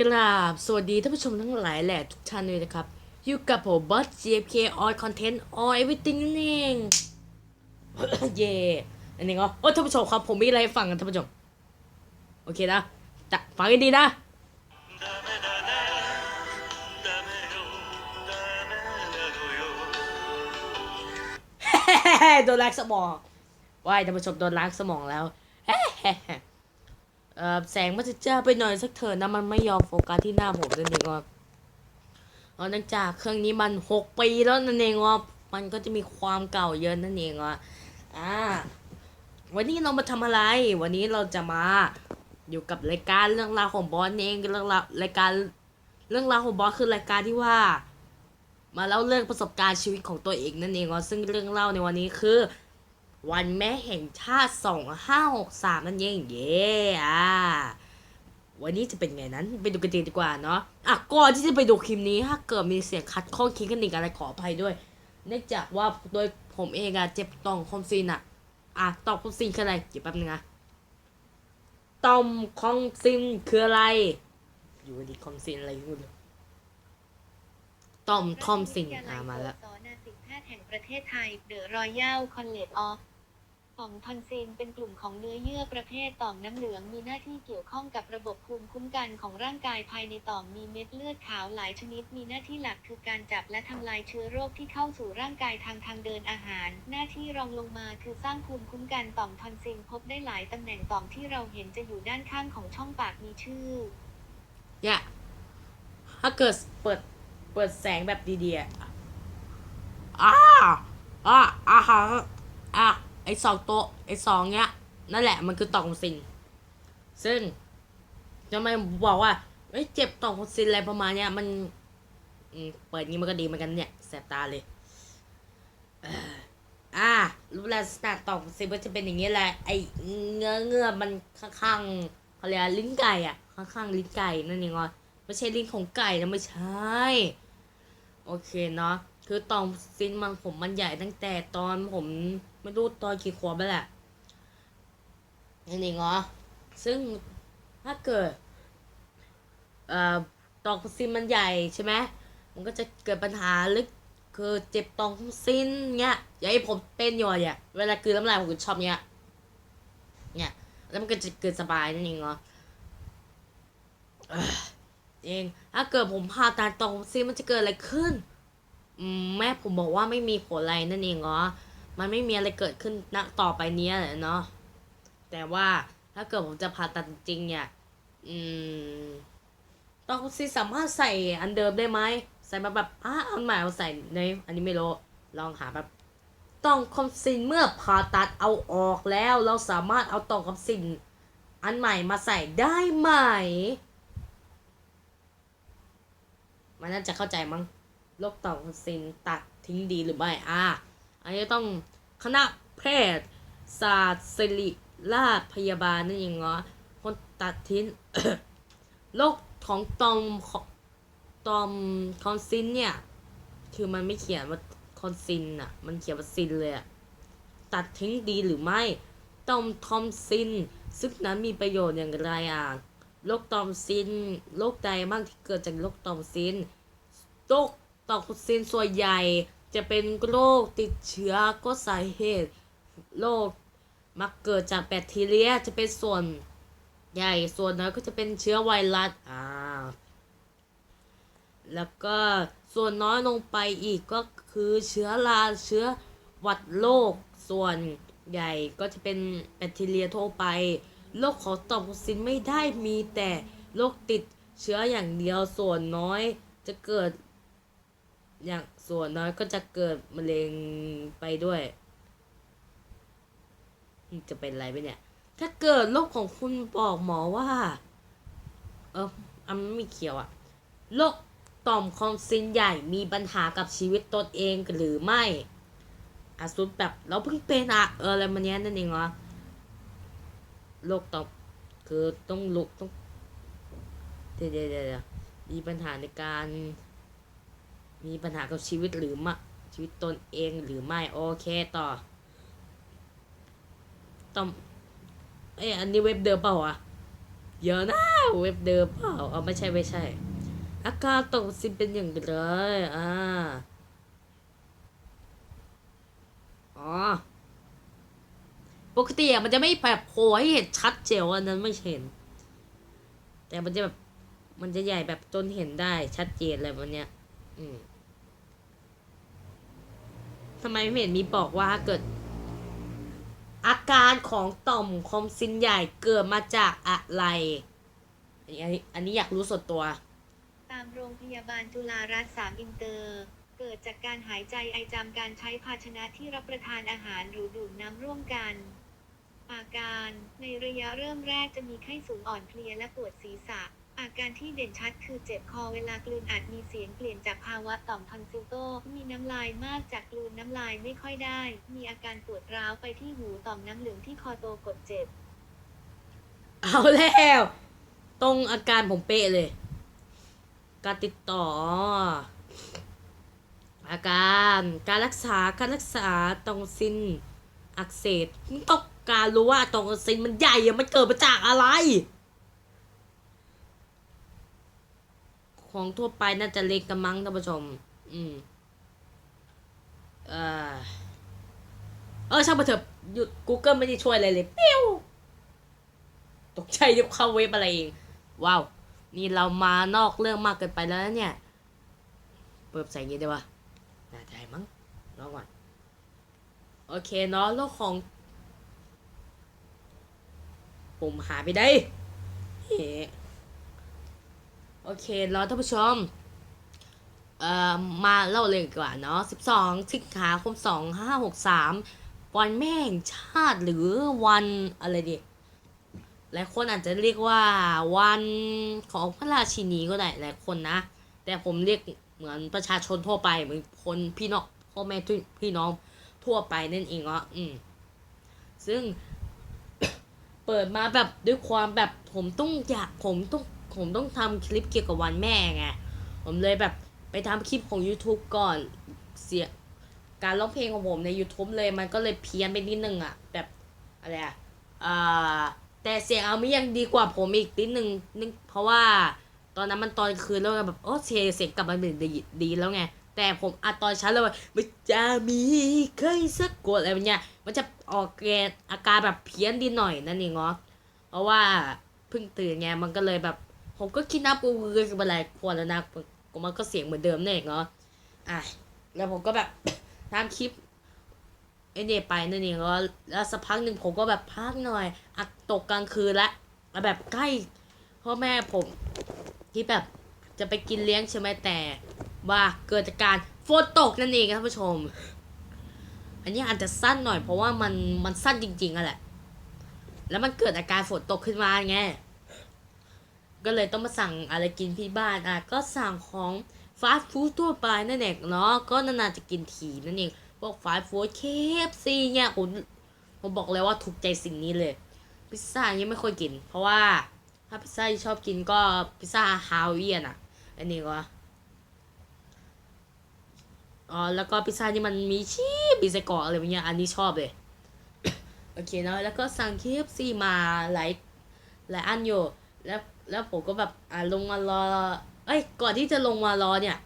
กราบ สวัสดีท่านผู้ชมทั้งหลายแหละทุกท่านเลยนะครับ อยู่กับผมบอส GFK All Content All Everything นั่นเองเย่อันนี้ก็โอ้ท่านผู้ชมครับผมมีอะไรให้ฟังกันท่านผู้ชม โอเคนะจะฟังกันดีนะ โดนล้างสมองว่ายท่านผู้ชมโดนล้างสมองแล้ว แสงมันจะจ้าไปหน่อยสักเถิดนะมันไม่ยอมโฟกัสที่หน้าผมนั่นเองว่าเออเนื่องจากเครื่องนี้มันหกปีแล้วนั่นเองว่ามันก็จะมีความเก่าเยอะนั่นเองว่าอ่า วันนี้เรามาทำอะไร วันนี้เราจะมาอยู่กับรายการเรื่องราวของบอสเองเรื่องราวรายการเรื่องราวของบอสคือรายการที่ว่า มาเล่าเรื่องประสบการณ์ชีวิตของตัวเองนั่นเองว่าซึ่งเรื่องเล่าในวันนี้คือ วันแม่แห่งชาติสองห้าหกสามนั่นเองเย้อ่วันนี้จะเป็นไงนั้นไปดูกันดีกว่าเนาะอะก่อนที่จะไปดูคลิปนี้ถ้าเกิดมีเสียงคัดข้องคิดกันอีกอะไรขออภัยด้วย เนื่องจากว่าโดยผมเองอะเจ็บต่อมคอมซินอะอะต่อมคอมซินคืออะไรเดี๋ยวแป๊บนึงนะต่อมคอมซินคืออะไร อยู่ดีคอมซินอะไรอยู่เลยต่อมทอมซินอะมาแล้วสนสิแพทย์แห่งประเทศไทยเดอะรอยัลคอนเลดออฟ ต่อมทอนซิลเป็นกลุ่มของเนื้อเยื่อประเภทต่อมน้ำเหลืองมีหน้าที่เกี่ยวข้องกับระบบภูมิคุ้มกันของร่างกายภายในต่อมมีเม็ดเลือดขาวหลายชนิดมีหน้าที่หลักคือการจับและทำลายเชื้อโรคที่เข้าสู่ร่างกายทางทางเดินอาหาร หน้าที่รองลงมาคือสร้างภูมิคุ้มกันต่อมทอนซิลพบได้หลายตำแหน่งต่อมที่เราเห็นจะอยู่ด้านข้างของช่องปากมีชื่อเนี่ยถ้าเกิดเปิดเปิดแสงแบบดีๆอะอ่าอ่าอ่าฮะอะ ไอสองโต๊ะไอสองเนี้ยนั่นแหละมันคือต่อมซินซึ่งจะไม่บอกว่าเอ้ยเจ็บต่อมซินอะไรประมาณเนี้ยมันเปิดงี้มันก็ดีเหมือนกันเนี่ยแสบตาเลยอ่ารูปลักษณะต่อมซินมันจะเป็นอย่างนี้แหละไอเงื้อเงื้อมันข้างๆเขาเรียกอะไรลิ้นไก่อะข้างๆลิ้นไก่นั่นเองอะไม่ใช่ลิ้นของไก่นะไม่ใช่ โอเคเนาะ คือตอนซินมันผมมันใหญ่ตั้งแต่ตอนผมไม่รู้ตอนกี่ขวบไปแหละนี่นี่เหรอซึ่งถ้าเกิดเอ่อตอนซินมันใหญ่ใช่ไหมมันก็จะเกิดปัญหาลึกคือเจ็บตองซินเงี้ยอย่างที่ผมเป็นอยู่อะเนี่ยเวลากลืนน้ำลายผมก็ชอบเงี้ยเนี่ยแล้วมันก็จะเกิดสบายนั่นเองเหรอเองถ้าเกิดผมผ่าตัดตรงซิมันจะเกิดอะไรขึ้นอืม แม่ผมบอกว่าไม่มีผลอะไรนั่นเองเหรอ มันไม่มีอะไรเกิดขึ้นณต่อไปเนี้ยแหละเนาะ แต่ว่าถ้าเกิดผมจะผ่าตัดจริงเนี่ยอืมตองซิสามารถใส่อันเดิมได้ไหม ใส่มาแบบอะอันใหม่เอาใส่ในอันนี้ไม่รู้ ลองหาแบบต้องคอมซินเมื่อผ่าตัดเอาออกแล้ว เราสามารถเอาต่องคอมซินอันใหม่มาใส่ได้ไหม มันน่าจะเข้าใจมั้ง โรคต่อมซินตัดทิ้งดีหรือไม่อ่าอันนี้ต้องคณะแพทย์ศาสตร์ศิริราชพยาบาลนั่นเองเหรอคนตัดทิ้งโรคของตอมตอมคอนซินเนี่ย คือมันไม่เขียนว่าคอนซินอะมันเขียนว่าซินเลยอะตัดทิ้งดีหรือไม่ตอมทอมซิน ซึ่งนั้นมีประโยชน์อย่างไรอะโรคตอมซินโรคใดบ้างที่เกิดจากโรคตอมซินโรค ตอมซินส่วนใหญ่จะเป็นโรคติดเชื้อก็สาเหตุโรคมักเกิดจากแบคทีเรียจะเป็นส่วนใหญ่ส่วนน้อยก็จะเป็นเชื้อไวรัสอ่าแล้วก็ส่วนน้อยลงไปอีกก็คือเชื้อราเชื้อหวัดโรคส่วนใหญ่ก็จะเป็นแบคทีเรียทั่วไปโรคของต่อมซินไม่ได้มีแต่โรคติดเชื้ออย่างเดียวส่วนน้อยจะเกิด อย่างส่วนน้อยก็จะเกิดมะเร็งไปด้วยจะเป็นอะไรไปเนี่ย ถ้าเกิดโรคของคุณบอกหมอว่า เอออันไม่เขียวอะโรคต่อมคอมซินใหญ่มีปัญหากับชีวิตตนเองหรือไม่อาสุดแบบเราเพิ่งเป็นอะเอออะไรมันเนี้ยนั่นเองเหรอโรคต่อมคือต้องลุกต้องเดี๋ยวเดี๋ยวเดี๋ยวมีปัญหาในการ มีปัญหากับชีวิตหรือม่ชีวิตตนเองหรือไม่โอเคต่อต้องเอ้ยอันนี้เว็บเดิมเปล่าวะเดี๋ยวนะเว็บเดิมเปล่าเอาไม่ใช่ไม่ใช่ อาการตกซินเป็นอย่างไรอ่าอ๋อปกติอะมันจะไม่แบบโผล่ให้เห็นชัดเจวอันนั้นไม่เห็น แต่มันจะแบบมันจะใหญ่แบบจนเห็นได้ชัดเจนเลยวันเนี้ย อืมำไมไม่เห็นมีบอกว่าเกิด อาการของต่อมคอมซินใหญ่เกิดมาจากอะไร อันนี้อันนี้อยากรู้ส่วนตัว ตามโรงพยาบาลจุฬารัตน์สามอินเตอร์ เกิดจากการหายใจไอจามการใช้ภาชนะที่รับประทานอาหารหรือดื่มน้ำร่วมกันอาการในระยะเริ่มแรกจะมีไข้สูงอ่อนเพลียและปวดศีรษะ อาการที่เด่นชัดคือเจ็บคอเวลากลืนอาจมีเสียงเปลี่ยนจากภาวะต่อมทอนซิลโต มีน้ำลายมากจากกลืนน้ำลายไม่ค่อยได้ มีอาการปวดร้าวไปที่หูต่อมน้ำเหลืองที่คอโตกดเจ็บ เอาแล้ว ตรงอาการผมเป๊ะเลย การติดต่อ อาการการรักษาการรักษาตรงซินอักเสบต้องการรู้ว่าตรงซินมันใหญ่อะมันเกิดมาจากอะไร ของทั่วไปน่าจะเล็กกันมั้งท่านผู้ชม อืม เออเออช่างมาเถอะหยุด Google ไม่ได้ช่วยอะไรเลยปิ้วตกใจเดี๋ยวเข้าเว็บอะไรเอง ว้าว นี่เรามานอกเรื่องมากเกินไปแล้วเนี่ย เปิดใส่งี้ได้ปะน่าจะมั้งรอก่อนโอเคเนาะโลกของ ผมหาไปได้เฮ้ โอเคแล้วท่านผู้ชม เอ่อ มาเล่าเลยดีกว่าเนาะ 12 สิงหาคม 2563 วันแม่งชาติหรือวันอะไรดีหลายคนอาจจะเรียกว่าวันของพระราชินีก็ได้หลายคนนะ แต่ผมเรียกเหมือนประชาชนทั่วไปเหมือนคนพี่น้องพ่อแม่พี่น้องทั่วไปนั่นเองอะอืม ซึ่ง เปิดมาแบบด้วยความแบบผมต้องอยากผมต้อง ผมต้องทำคลิปเกี่ยวกับวันแม่ไง ผมเลยแบบไปทำคลิปของ YouTube ก่อนเสียการร้องเพลงของผมใน YouTube เลยมันก็เลยเพี้ยนไปนิดนึงอะแบบอะไรอะอ่าแต่เสียงเอาไม่ยังดีกว่าผมอีกนิดนึงนึงเพราะว่าตอนนั้นมันตอนคืนแล้วแบบโอ้เสียงเสียงกลับมาเป็นดีดีแล้วไงแต่ผมอัดตอนเช้าเลยว่ามันจะมีใครสักกดอะไรแบบเนี้ยมันจะออกแกนอาการแบบเพี้ยนดีหน่อยนั่นเองเนาะเพราะว่าเพิ่งตื่นไงมันก็เลยแบบ ผมก็คิดนับกูคือเป็นอะไรควรแล้วนะผมมันก็เสียงเหมือนเดิมนั่นเองเนาะอะแล้วผมก็แบบทำคลิปไอเนี่ยไปนั่นเองแล้วแล้วสักพักหนึ่งผมก็แบบพักหน่อย อัดตกกลางคืนละแบบใกล้พ่อแม่ผมที่แบบจะไปกินเลี้ยงใช่ไหมแต่ ว่าเกิดจากการฝนตกนั่นเองครับท่านผู้ชม อันนี้อาจจะสั้นหน่อยเพราะว่ามันมันสั้นจริงๆอะแหละ แล้วมันเกิดอาการฝนตกขึ้นมาไง ก็เลยต้องมาสั่งอะไรกินที่บ้านอะก็สั่งของฟาสต์ฟู้ดทั่วไปนั่นเองเนาะก็นานๆจะกินทีนั่นเองพวกฟาสต์ฟู้ดเคฟซีเนี่ยผมผมบอกเลยว่าถูกใจสิ่งนี้เลย พิซซ่ายังไม่ค่อยกิน เพราะว่าถ้าพิซซ่าชอบกินก็พิซซ่าฮาวเวียนอะ อันนี้ก็อ๋อแล้วก็พิซซ่าที่มันมีชีสมีไส้กรอกอะไรแบบเนี้ยอันนี้ชอบเลยโอเคเนาะแล้วก็สั่งเคฟซีมาหลายหลายอันอยู่แล้ว แล้วผมก็แบบอ่าลงมารอเอ้ย ก่อนที่จะลงมารอเนี่ย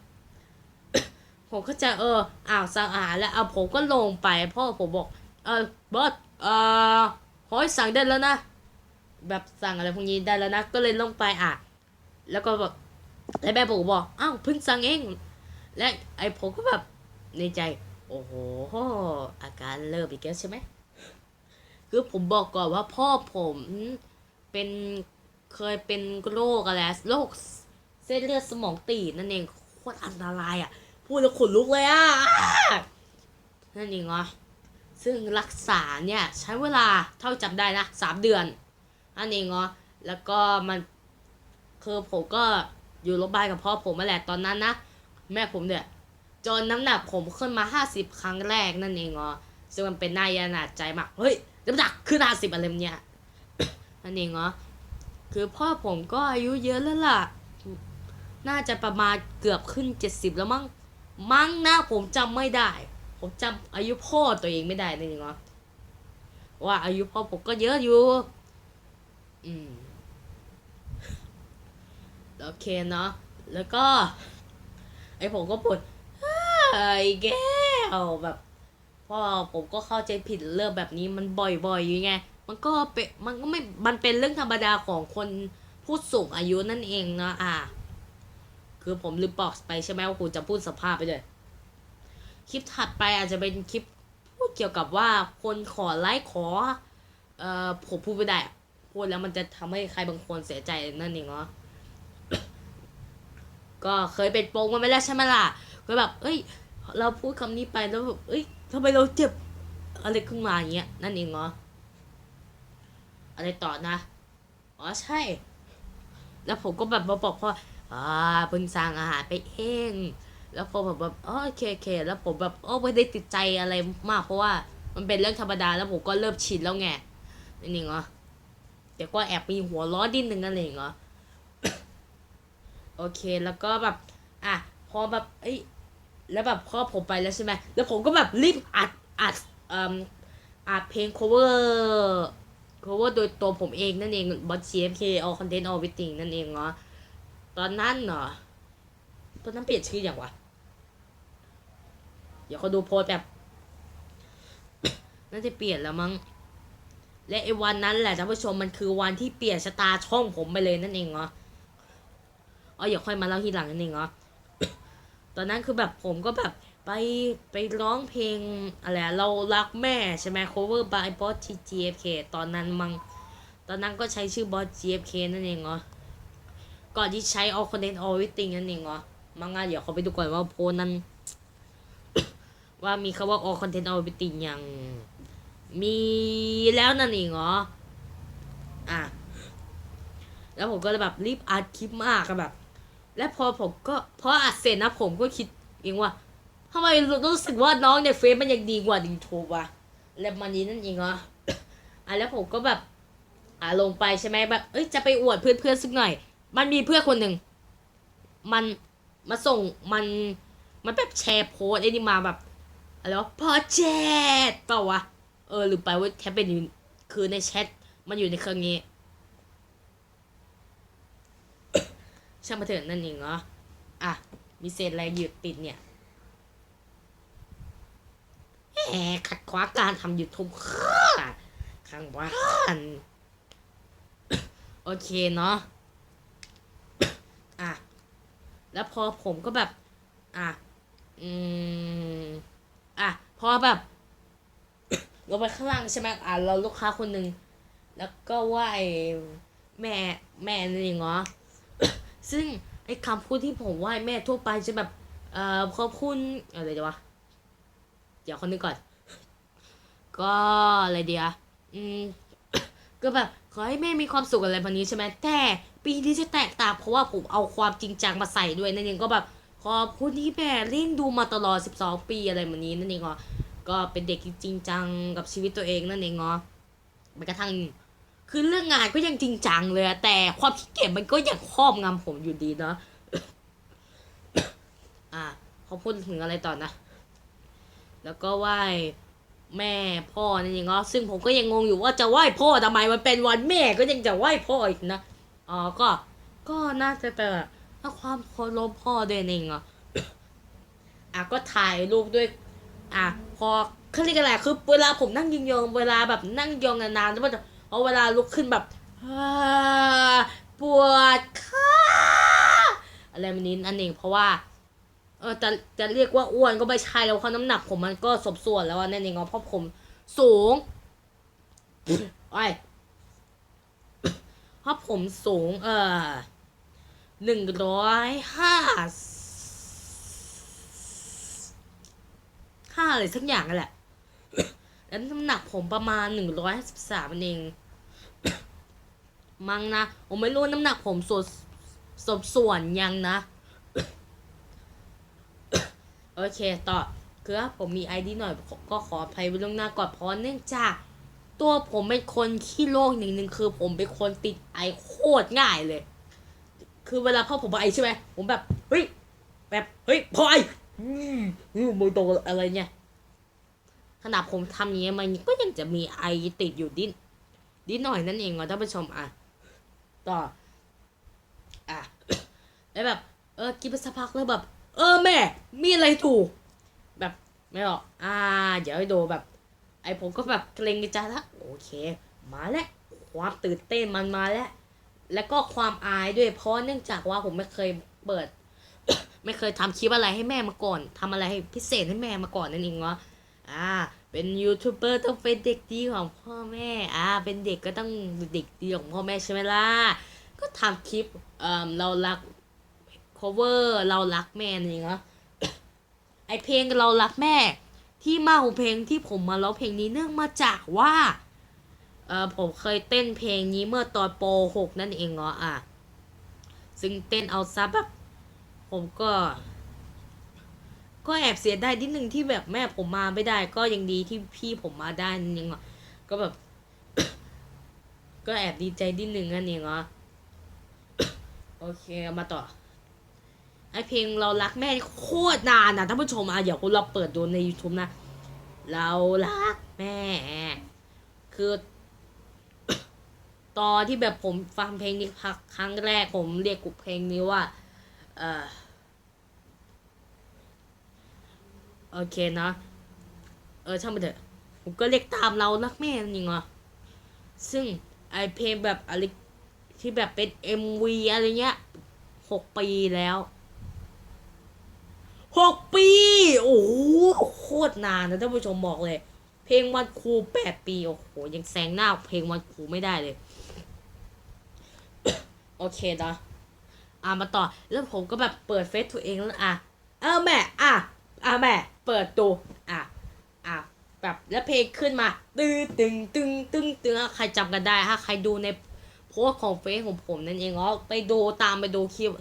ผมก็จะเอออ้าวสั่งอาหารแล้วเอาผมก็ลงไปพราะผมบอก เออบอสเออขอให้สั่งได้แล้วนะ แบบสั่งอะไรพวกนี้ได้แล้วนะ ก็เลยลงไปอะ แล้วก็แบบแล้วแม่ผมบอกอ้าวเพิ่งสั่งเอง และไอ้ผมก็แบบในใจ โอ้โห อาการเริ่มอีกแล้วใช่ไหมคือผมบอกก่อนว่าพ่อผมเป็น เคยเป็นโรคอะไรโรคเส้นเลือดสมองตีบนั่นเองโคตรอันตรายอะ พูดแล้วขนลุกเลยอะ นั่นเองเหรอซึ่งรักษาเนี่ยใช้เวลาเท่าจำได้นะสามเดือนนั่นเองเหรอแล้วก็มันคือผมก็อยู่โรงพยาบาลกับพ่อผมมาแหละตอนนั้นนะแม่ผมเนี่ยจนน้ำหนักผมขึ้นมาห้าสิบครั้งแรกนั่นเองเหรอซึ่งมันเป็นน่ายานาจใจมาก เฮ้ย น้ำหนักขึ้นห้าสิบอะไรเนี่ยนั่นเองเหรอ คือพ่อผมก็อายุเยอะแล้วล่ะ น่าจะประมาณเกือบขึ้นเจ็ดสิบแล้วมั้ง มั้งนะผมจำไม่ได้ ผมจำอายุพ่อตัวเองไม่ได้นั่นเองเหรอว่าอายุพ่อผมก็เยอะอยู่ อืม โอเคเนาะ แล้วก็ ไอผมก็ปวดไอ้แก้วแบบพ่อผมก็เข้าใจผิดเรื่องแบบนี้มันบ่อยๆอยู่ไง มันก็เป็นมันก็ไม่มันเป็นเรื่องธรรมดาของคนผู้สูงอายุนั่นเองเนาะอะคือผมลืมบอกไปใช่ไหมว่าคุณจะพูดสภาพไปเลยคลิปถัดไปอาจจะเป็นคลิปพูดเกี่ยวกับว่าคนขอไลค์ขอ เอ่อผมพูดไม่ได้พูดแล้วมันจะทำให้ใครบางคนเสียใจนั่นเองเนาะก็เคยเป็นโปงมาไปแล้วใช่ไหมล่ะก็แบบ เอ้ย เราพูดคำนี้ไปแล้วแบบเอ้ยทำไมเราเจ็บอะไรขึ้นมาอย่างเงี้ยนั่นเองเนาะ อะไรต่อนะอ๋อใช่ แล้วผมก็แบบมาบอกพ่ออ่าเพิ่งสั่งอาหารไปเองแล้วพอแบบแบบโอเคโอเค แล้วผมแบบโอ้ไม่ได้ติดใจอะไรมากเพราะว่ามันเป็นเรื่องธรรมดาแล้วผมก็เริ่มชินแล้วไงนั่เองเหรอแต่ก็แอบมีหัวล้อดิ้นหนึ่งนั่นเงเหรอโอเคแล้วก็แบบ อะพอแบบเอ้ยแล้วแบบพอผมไปแล้วใช่ไหมแล้วผมก็แบบรีบอัดอัดอ่มอัดเพลง cover cover โดยตัวผมเองนั่นเองบอส CFK all content all everything นั่นเองเหรอตอนนั้นเหรอตอนนั้นเปลี่ยนชื่ออย่างวะ เดี๋ยวเขาดูโพสแบบ น่าจะเปลี่ยนแล้วมั้ง และไอ้วันนั้นแหละท่านผู้ชมมันคือวันที่เปลี่ยนชะตาช่องผมไปเลยนั่นเองเหรออ๋อเดี๋ยวค่อยมาเล่าทีหลังนั่นเองเหรอตอนนั้นคือแบบผมก็แบบ ไปไปร้องเพลงอะไรเรารักแม่ใช่ไหม cover by boss GFK ตอนนั้นมังตอนนั้นก็ใช้ชื่อ boss GFK นั่นเองเหรอก่อนที่ใช้ all content all everything นั่นเองเหรอมังงะเดี๋ยวเขาไปดูก่อนว่าโพนั้น ว่ามีคำว่า all content all everything ยังมีแล้วนั่นเองเหรออะแล้วผมก็เลยแบบรีบอัดคลิปมากแบบ และพอผมก็พออัดเสร็จนะผมก็คิดเองว่า ทำไมรู้สึกว่าน้องในเฟซมันยังดีกว่าในยูทูบวะและมันนี้นั่นเองเหรออะแล้วผมก็แบบ อ่าลงไปใช่ไหมแบบ เอ้ยจะไปอวดเพื่อนเพื่อนสักหน่อย มันมีเพื่อนคนหนึ่ง มันมาส่งมันมันแบบแชร์โพสต์ไอ้นี่มาแบบอะไรวะพอแชทเปล่าวะเออหรือไปว่าแทบเป็นคือในแชทมันอยู่ในเครื่องนี้ช่างมาเถอะนั่นเองเหรออะมีเศษอะไรหยุดติดเนี่ย แหมขัดขวางการทำยูทูบข้างบ้านโอเคเนาะอะแล้วพอผมก็แบบ อะอืมอะพอแบบลงไปข้างล่างใช่ไหมอะเราลูกค้าคนหนึ่งแล้วก็ไหว่าแม่แม่นั่เองเหรอซึ่งไอ้คำพูดที่ผมไหวแม่ทั่วไปจะแบบ เอ่อขอบคุณอะไรดีวะ เดี๋ยวคนนึงก่อน ก็อะไรเดียวอืมก็แบบขอให้แม่มีความสุขอะไรแบบนี้ใช่ไหมแต่ปีนี้จะแตกต่างเพราะว่าผมเอาความจริงจังมาใส่ด้วยนั่นเองก็แบบขอบคุณที่แม่เลี้ยงดูมาตลอด 12 ปีอะไรแบบนี้นั่นเองก็ก็เป็นเด็กที่จริงจังกับชีวิตตัวเองนั่นเองเนาะแม้กระทั่งคือเรื่องงานก็ยังจริงจังเลย แต่ความขี้เกียจมันก็ยังครอบงำผมอยู่ดีเนาะอะเขาพูดถึงอะไรต่อนะ แล้วก็ไหว้แม่พ่อนั่นเองเนาะซึ่งผมก็ยังงงอยู่ว่าจะไหว้พ่อทำไมมันเป็นวันแม่ก็ยังจะไหว้พ่ออีกนะอ๋อก็ก็น่าจะเป็นแบบถ้าความเคารพพ่อด้วยนั่นเองอะอะก็ถ่ายรูปด้วย อะพอเขาเรียกอะไรคือเวลาผมนั่งยองๆเวลาแบบนั่งยองนานๆแล้วมันจะพอเวลาลุกขึ้นแบบปวดขาอะไรแบบนี้นั่นเองเพราะว่า เออจะจะเรียกว่าอ้วนก็ไม่ใช่แล้วเพราะน้ำหนักผมมันก็สมส่วนแล้วนั่นเองเนาะเพราะผมสูงไอ้เพราะผมสูง เออหนึ่งร้อยห้าห้าอะไรสักอย่างนั่นแหละแล้วน้ำหนักผมประมาณหนึ่งร้อยสิบสามเองมั้งนะ ผมไม่รู้น้ำหนักผมส่วนสมส่วนยังนะ โอเคต่อคือว่าผมมีไอดีหน่อยก็ขออภัยไว้ล่วงหน้าก่อนเพราะเนื่องจาก ตัวผมเป็นคนขี้โรคหนึ่งหนึ่งคือ ผมเป็นคนติดไอโคตรง่ายเลย คือเวลาพ่อผมไอใช่ไหมผมแบบเฮ้ยแบบเฮ้ยพอไออืมอืมมึงโดนอะไรเนี่ยขนาดผมทำอย่างเงี้ยมันก็ยังจะมีไอติดอยู่ดินดิ้นหน่อยนั่นเองเหรอท่านผู้ชมอะต่ออะแล้วแบบเออกินไปสักพักแล้วแบบ เออแม่ มีอะไรถูก แบบไม่หรอกอ่า เดี๋ยวให้ดูแบบ ไอผมก็แบบเกรงใจละโอเค มาแล้วความตื่นเต้นมันมาแล้ว แล้วก็ความอายด้วยเพราะเนื่องจากว่าผมไม่เคยเปิด ไม่เคยทำคลิปอะไรให้แม่มาก่อนทำอะไรให้พิเศษให้แม่มาก่อนนั่นเองวะอ่า เป็นยูทูบเบอร์ต้องเป็นเด็กดีของพ่อแม่ อ่า เป็นเด็กก็ต้องเด็กดีของพ่อแม่ใช่ไหมล่ะ ก็ทำคลิปเอ่อเรารัก cover เรารักแม่นั่นเองวะไอเพลงเรารักแม่ ที่มาของเพลงที่ผมมาร้องเพลงนี้เนื่องมาจากว่าเออผมเคยเต้นเพลงนี้เมื่อตอนป .6 นั่นเองเนาะอะซึ่งเต้นเอาซับแบบผมก็ ก็แอบเสียดายนิดนึงที่แบบแม่ผมมาไม่ได้ ก็ยังดีที่พี่ผมมาได้นั่นเองเนาะก็แบบ ก็แอบดีใจนิดนึงนั่นเองเนาะโอเค มาต่อ ไอเพลงเรารักแม่โคตรนานนะท่านผู้ชมอะเดี๋ยวคุณเราเปิดดูใน YouTube นะ เรารักแม่ คือ ตอนที่แบบผมฟังเพลงนี้พักครั้งแรกผมเรียกกลุ่มเพลงนี้ว่า เออโอเคนะ เออช่างมันเถอะ ผมก็เรียกตามเรารักแม่จริงเหรอซึ่งไอเพลงแบบอะไรที่แบบเป็น MV อะไรเงี้ยหกปีแล้ว หกปี โอ้โหโคตรนานนะท่านผู้ชมบอกเลย เพลงวันครูแปดปี โอ้โห ยังแซงหน้าเพลงวันครูไม่ได้เลย โอเคนะอะมาต่อ แล้วผมก็แบบเปิดเฟซตัวเองแล้วอะ เออแม่อะอะแม่เปิดดูอะอะแบบแล้วเพลงขึ้นมา ตึงตึงตึงตึงตึงใครจำกันได้ถ้าใครดูในโพสของเฟซของผมนั่นเองอ๋อไปดูตามไปดูคลิป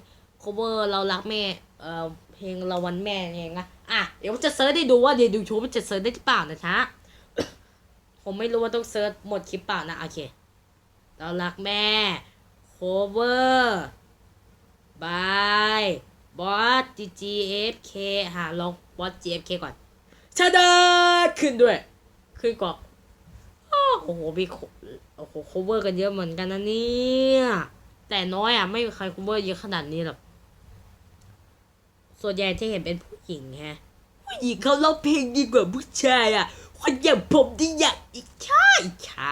cover เรารักแม่เอ่อ เพลงเราวันแม่เองนะอะเดี๋ยวจะเซิร์ชได้ดูว่าเดี๋ยวดูชูมันจะเซิร์ชได้หรือเปล่านะจ๊ะผมไม่รู้ว่าต้องเซิร์ชหมดคลิปเปล่านะโอเค เรารักแม่ cover by boss gfk หาลอง boss gfk ก่อนชาดาขึ้นด้วย ขึ้นก่อนโอ้โหมีโอ้โห cover กันเยอะเหมือนกันนะเนี่ย แต่น้อยอะ ไม่มีใคร cover เยอะขนาดนี้หรอก ส่วนใหญ่ที่เห็นเป็นผู้หญิงฮะผู้หญิงเขาร้องเพลงดีกว่าผู้ชายอะคนอย่างผมที่อยากอิจฉาอิจฉา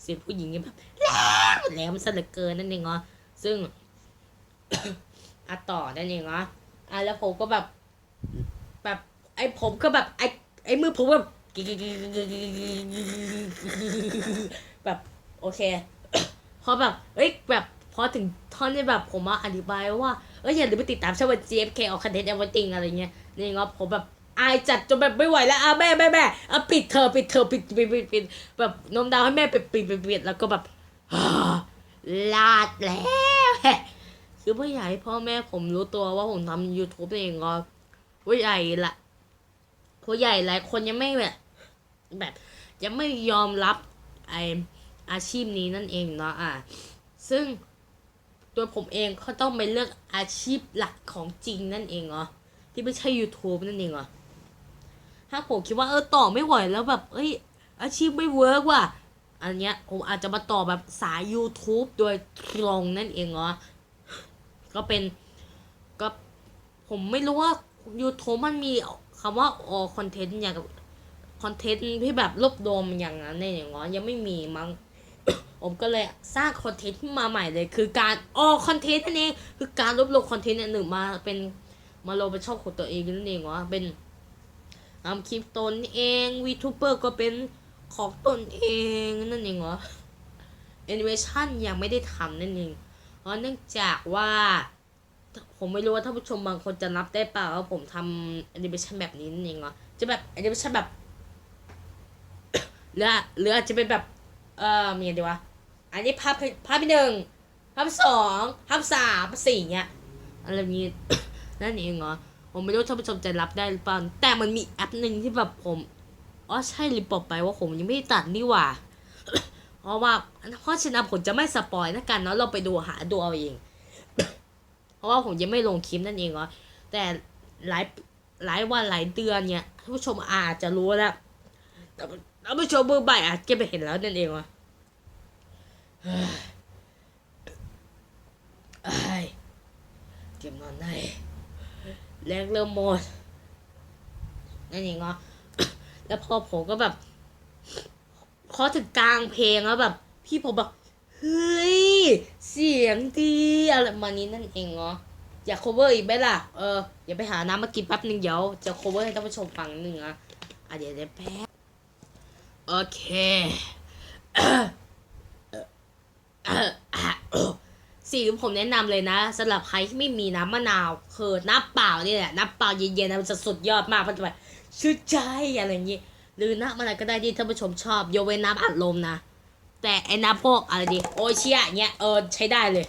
เสียงผู้หญิงแบบแหลมแหลมซะเหลือเกินนั่นเองเนาะซึ่งอะต่อนั่นเองเนาะอะแล้วผมก็แบบ แบบไอ้ผมก็แบบไอ้ไอ้มือผมแบบแบบโอเคพอแบบเอ้ยแบบพอถึงท่อนที่แบบผมมาอธิบายว่า เอ้ยอย่าลืมไปติดตามช่องวัน JFK ออกคอนเทนต์ everything อะไรเงี้ยนี่เงาะผมแบบอายจัดจนแบบไม่ไหวแล้วอะแม่แม่แม่อะปิดเธอปิดเธอปิดปิดปิดปิดแบบนมดาวให้แม่ปิดปิดปิดปิดแล้วก็แบบลาดแล้วคือผู้ใหญ่พ่อแม่ผมรู้ตัวว่าผมทำ YouTube เองก็ผู้ใหญ่ละผู้ใหญ่หลายคนยังไม่แบบ แบบยังไม่ยอมรับไออาชีพนี้นั่นเองเนาะอะซึ่ง ตัวผมเองก็ต้องไปเลือกอาชีพหลักของจริงนั่นเองเหรอที่ไม่ใช่ YouTube นั่นเองเหรอถ้าผมคิดว่าเออต่อไม่ไหวแล้วแบบ เอ้ย อาชีพไม่เวิร์กว่ะอันเนี้ยผมอาจจะมาต่อแบบสาย YouTube โดยตรงนั่นเองเหรอก็เป็นก็ผมไม่รู้ว่า YouTube มันมีคำว่าออคอนเทนต์อย่างคอนเทนต์ที่แบบรวบรวมอย่างนั้นเนี่ยอย่างง้อยังไม่มีมั้ง ผมก็เลยสร้างคอนเทนต์ขึ้นมาใหม่เลย คือการออคอนเทนต์นั่นเองคือการรวบรวมคอนเทนต์อันหนึ่งมาเป็นมาลงเป็นช่องของตัวเองนั่นเองวะเป็นทำคลิปตนเองวีทูเบอร์ก็เป็นของตนเองนั่นเองวะแอนิเมชันยังไม่ได้ทำนั่นเองเพราะเนื่องจากว่าผมไม่รู้ว่าท่านผู้ชมบางคนจะรับได้เปล่าว่าผมทำแอนิเมชันแบบนี้นั่นเองวะจะแบบแอนิเมชันแบบหรือหรืออาจจะเป็นแบบ เอ่อมีอะไรดีวะ อันนี้ภาพภาพที่หนึ่งภาพที่สองภาพสามภาพสี่เงี้ยอะไรนี้นั่นเองเหรอผมไม่รู้ท่านผู้ชมจะรับได้หรือเปล่าแต่มันมีแอปหนึ่งที่แบบผมอ๋อใช่ลืมบอกไปว่าผมยังไม่ได้ตัดนี่หว่าเพราะว่าเพราะฉะนั้นผมจะไม่สปอยนะกันเนาะเราไปดูหาดูเอาเอง เพราะว่าผมยังไม่ลงคลิปนั่นเองเหรอแต่หลายหลายวันหลายเดือนเนี่ยท่านผู้ชมอาจจะรู้แล้วแต่ ท่านผู้ชมมือใหม่อาจจะไปเห็นแล้วนั่นเองวะเฮ้ยเอ้ยเก็บนอนได้แรงเริ่มหมดนั่นเองเหรอแล้วพอผมก็แบบพอถึงกลางเพลงแล้วแบบ พี่ผมแบบเฮ้ย เสียงดีอะไรประมาณนี้นั่นเองเหรออยาก cover อีกไหมล่ะ เออเดี๋ยวไปหาน้ำมากินแป๊บนึงเดี๋ยว จะ cover ให้ท่านผู้ชมฟังนิดนึงอะอะเดี๋ยวเดี๋ยวแป๊บ โอเคสีผมแนะนำเลยนะสำหรับใครที่ไม่มีน้ำมะนาวคือน้ำเปล่านี่แหละน้ำเปล่าเย็นๆนะมันจะสุดยอดมากมันจะแบบชื่นใจอะไรอย่างงี้หรือน้ำอะไรก็ได้ที่ท่านผู้ชมชอบยกเว้นน้ำอัดลมนะ แต่ไอ้น้ำพวกอะไรดีโอเชียเงี้ยเออใช้ได้เลย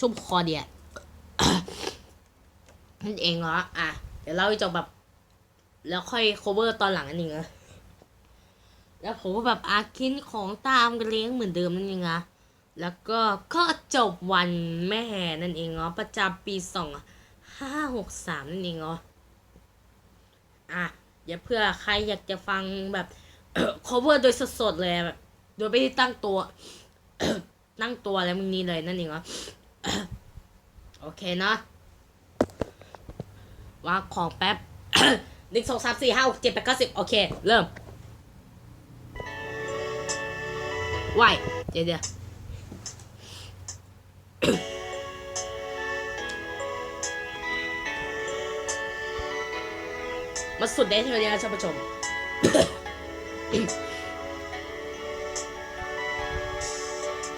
ชุ่มคอเดียนั่นเองเหรออะเดี๋ยวเล่าให้จบแบบ แล้วค่อย cover ตอนหลังอันนี้นะ แล้วผมก็แบบอากินของตามกันเลี้ยงเหมือนเดิมนั่นเองนะแล้วก็ก็จบวันแม่นั่นเองเนาะประจำปีสองห้าหกสามนั่นเองเนาะอะอย่าเพื่อใครอยากจะฟังแบบ cover โดยสดๆเลยแบบโดยไม่ได้ตั้งตัว ตั้งตัวอะไรมึงนี้เลยนั่นเองเนาะโอเคเนาะวางของแป๊บหนึ่งสองสามสี่ห้าหกเจ็ดแปดเก้าสิบโอเค เริ่ม ไหวเดี๋ยวเดี๋ยวมาสุดได้เท่านี้นะท่านผู้ชม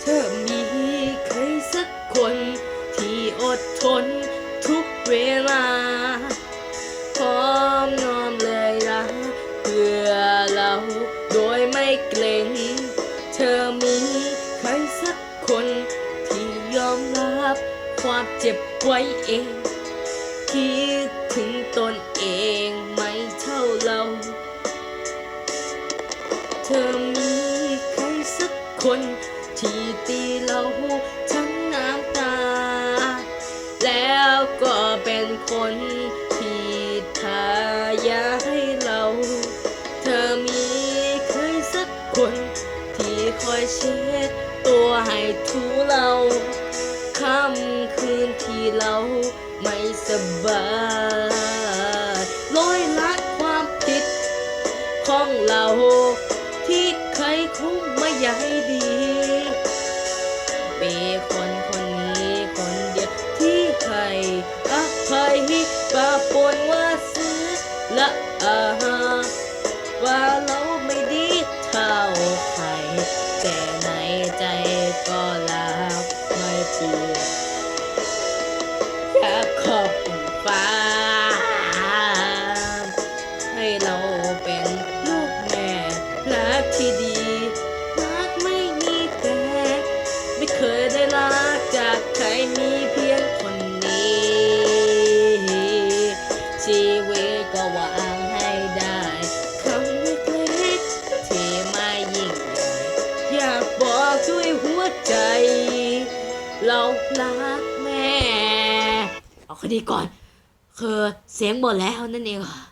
เธอมีใครสักคน ที่อดทนทุกเวลา พร้อมนอมเลยนะเพื่อเราโดยไม่เกรง ธอมีใครสักคนที่ยอมรับความเจ็บไว้เอง คิดถึงตนเองไม่เท่าเรา เธอมีใครสักคน ที่ตีเราทั้งน้ำตา แล้วก็เป็นคน เราค่ำคืนที่เราไม่สบาย คดีก่อน คือเสียงหมดแล้วนั่นเองค่ะ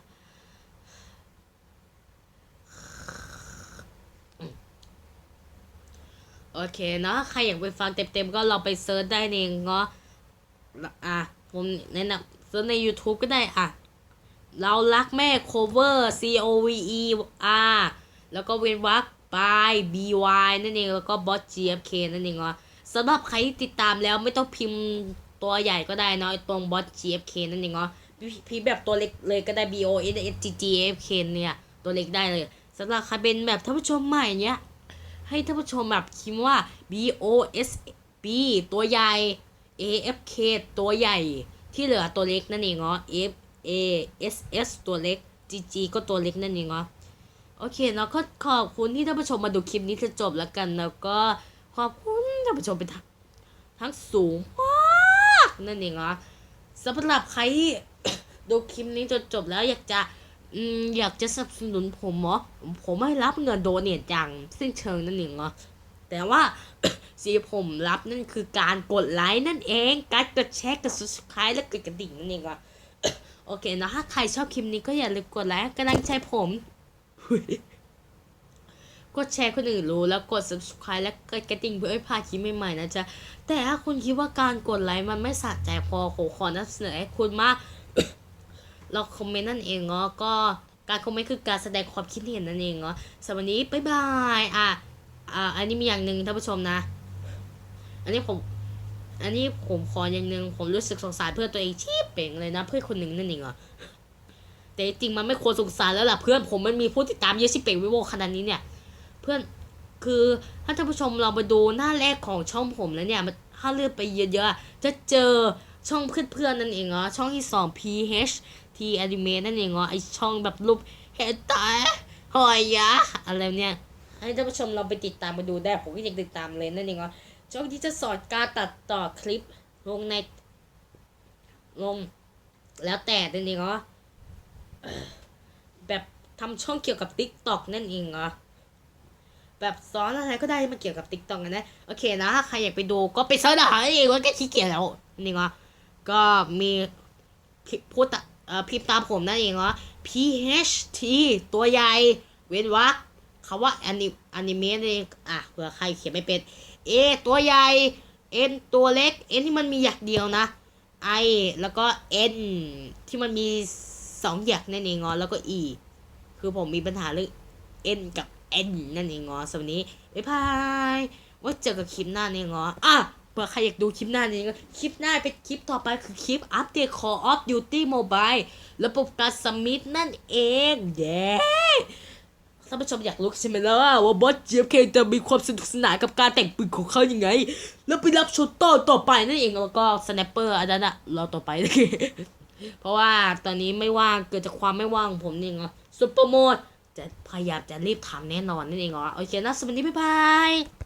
โอเคเนาะใครอยากไปฟังเต็มๆก็เราไปเซิร์ชได้เองเนาะอะผมแนะนำเซิร์ชใน YouTube ก็ได้อะ เรารักแม่ cover C O V E R แล้วก็เว้นวรรค by B Y นั่นเอง แล้วก็ bot G F K นั่นเองเนาะสำหรับใครที่ติดตามแล้วไม่ต้องพิมพ์ ตัวใหญ่ก็ได้เนาะตรง bot G F K นั่นเองเนาะพิมพ์แบบตัวเล็กเลยก็ได้ B O S S G G F K เนี่ย ตัวเล็กได้เลยสำหรับใครเป็นแบบท่านผู้ชมใหม่เนี่ยให้ท่านผู้ชมแบบพิมพ์ว่า B O S B ตัวใหญ่ A F K ตัวใหญ่ที่เหลือตัวเล็กนั่นเองเนาะ F A S S ตัวเล็ก G G ก็ตัวเล็กนั่นเองเนาะโอเคเนาะก็ขอบคุณที่ท่านผู้ชมมาดูคลิปนี้จนจบแล้วกันแล้วก็ขอบคุณท่านผู้ชมเป็นทั้งทั้งสูงมาก นั่นเองเนาะสำหรับใครที่ดูคลิปนี้จนจบแล้วอยากจะอืมอยากจะสนับสนุนผมเหรอผมไม่รับเงินโดเนทอย่างสิ้นเชิงนั่นเองเนาะแต่ว่าสิ่งผมรับนั่นคือการกดไลค์นั่นเอง การกดแชร์กด subscribe และกดกระดิ่งนั่นเองอะโอเคนะถ้าใครชอบคลิปนี้ก็อย่าลืมกดไลค์กำลังใจผม กดแชร์คนอื่นรู้แล้วกด subscribe และกดกระดิ่งเพื่อไม่พาคลิปใหม่ๆนะจ๊ะ แต่ถ้าคุณคิดว่าการกดไลค์มันไม่สะใจพอผมขอนำเสนอให้คุณมาเราคอมเมนต์นั่นเองเนาะก็การคอมเมนต์คือการแสดงความคิดเห็นนั่นเองเนาะสำหรับวันนี้บ๊ายบายอะอ่าอันนี้มีอย่างหนึ่งท่านผู้ชมนะ อันนี้ผมอันนี้ผมขออย่างหนึ่งผมรู้สึกสงสารเพื่อนตัวเองชี้เป่งเลยนะ เพื่อนคนหนึ่งนั่นเองเหรอแต่จริงมันไม่ควรสงสารแล้วล่ะเพื่อนผมมันมีผู้ติดตามเยอะชิเป่งวิโวขนาดนี้เนี่ย เพื่อนคือถ้าท่านผู้ชมเราไปดูหน้าแรกของช่องผมแล้วเนี่ยมันถ้าเลือนไปเยอะๆจะเจอช่องเพื่อนๆนั่นเองเหรอช่องที่สอง PH T Anime นั่นเองเหรอไอช่องแบบรูปเฮตาหอยยะอะไรเนี่ยให้ท่านผู้ชมเราไปติดตามมาดูได้ผมก็ยังติดตามเลยนั่นเองเหรอช่องที่จะสอนการตัดต่อคลิปลงในลงแล้วแต่นั่นเองเหรอเอ่อแบบทำช่องเกี่ยวกับ TikTok นั่นเองเหรอ แบบสอนอะไรก็ได้ที่มันเกี่ยวกับติ๊กต็อกนะโอเคนะถ้าใครอยากไปดูก็ไปเสิร์ชหาเองว่าแกขี้เกียจแล้วนี่เนาะก็มีพูดตะเอ่อพิมพ์ตามผมนั่นเองเนาะ P H T ตัวใหญ่เว้นวรรคคำว่าอนิอนิเมะนั่นเองอะเผื่อใครเขียนไม่เป็น A ตัวใหญ่ N ตัวเล็ก N ที่มันมีหยักเดียวนะ I แล้วก็ N ที่มันมีสองหยักนั่นเองเนาะแล้วก็ E คือผมมีปัญหาเรื่อง N กับ N นั่นเองเนาะสวัสดีบ๊ายบายไว่าเจอกับคลิปหน้านี่เนาะอะเผื่อใครอยากดูคลิปหน้านี้ก็คลิปหน้าเป็นคลิปต่อไปคือคลิปอัปเดต Call of Duty Mobile ระบบการสมิธนั่นเองเย้ท่านผู้ชมอยากรู้ใช่ไหมล่ะว่าบอสเจี๊ยบเคจะมีความสนุกสนานกับการแต่งปืนของเขายังไง แล้วไปรับชมต่อต่อไปนั่นเองแล้วก็สแนปเปอร์อันนั้นอะรอต่อไปเพราะว่าตอนนี้ไม่ว่างเกิดจากความไม่ว่างของผมนี่เองอะซุปเปอร์โหมด จะพยายามจะรีบทำแน่นอนนั่นเองเหรอโอเคนะสวัสดีบ๊ายบาย